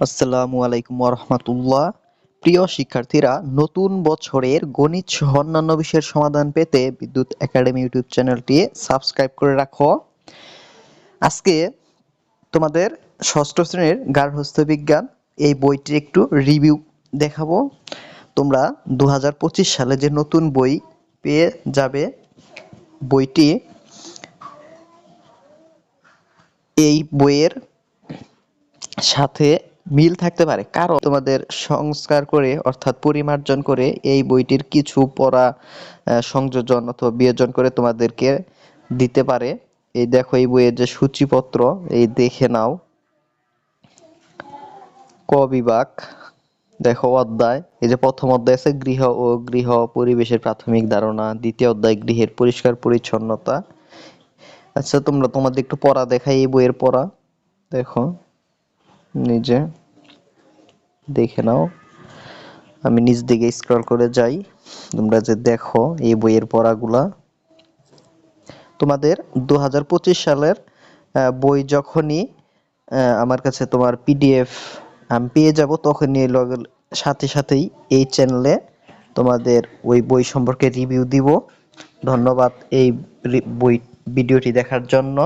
আসসালামু আলাইকুম রহমতুল্লাহ প্রিয় শিক্ষার্থীরা, নতুন বছরের গণিত সহ অন্যান্য বিষয়ের সমাধান পেতে বিদ্যুৎ একাডেমি ইউটিউব চ্যানেলটি সাবস্ক্রাইব করে রাখো। আজকে তোমাদের ষষ্ঠ শ্রেণির গার্হস্থ্য বিজ্ঞান এই বইটির একটু রিভিউ দেখাবো। তোমরা দু হাজার পঁচিশ সালে যে নতুন বই পেয়ে যাবে, বইটি এই বইয়ের সাথে মিল থাকতে পারে। কারণ তোমাদের সংস্কার করে, অর্থাৎ পরিমার্জন করে এই বইটির কিছু পড়া সংযোজন অথবা বিয়োজন করে তোমাদেরকে দিতে পারে। এই দেখো, এই বইয়ের যে সূচিপত্র, এই দেখে নাও। ক বিভাগ, দেখো অধ্যায়। এই যে প্রথম অধ্যায় আছে, গৃহ ও গৃহ পরিবেশের প্রাথমিক ধারণা। দ্বিতীয় অধ্যায়, গৃহের পরিষ্কার পরিচ্ছন্নতা। আচ্ছা তোমরা তোমাদের একটু পড়া দেখাই এই বইয়ের পড়া। দেখো। নিজে দেখে নাও। আমি নিজ দিকে স্ক্রল করে যাই। তোমরা যে দেখো এই বইয়ের পড়াগুলা। তোমাদের দু হাজার পঁচিশ সালের বই যখনই আমার কাছে তোমার পিডিএফ আমি পেয়ে যাব, তখনই সাথে সাথেই এই চ্যানেলে তোমাদের ওই বই সম্পর্কে রিভিউ দিব। ধন্যবাদ এই বই ভিডিওটি দেখার জন্য।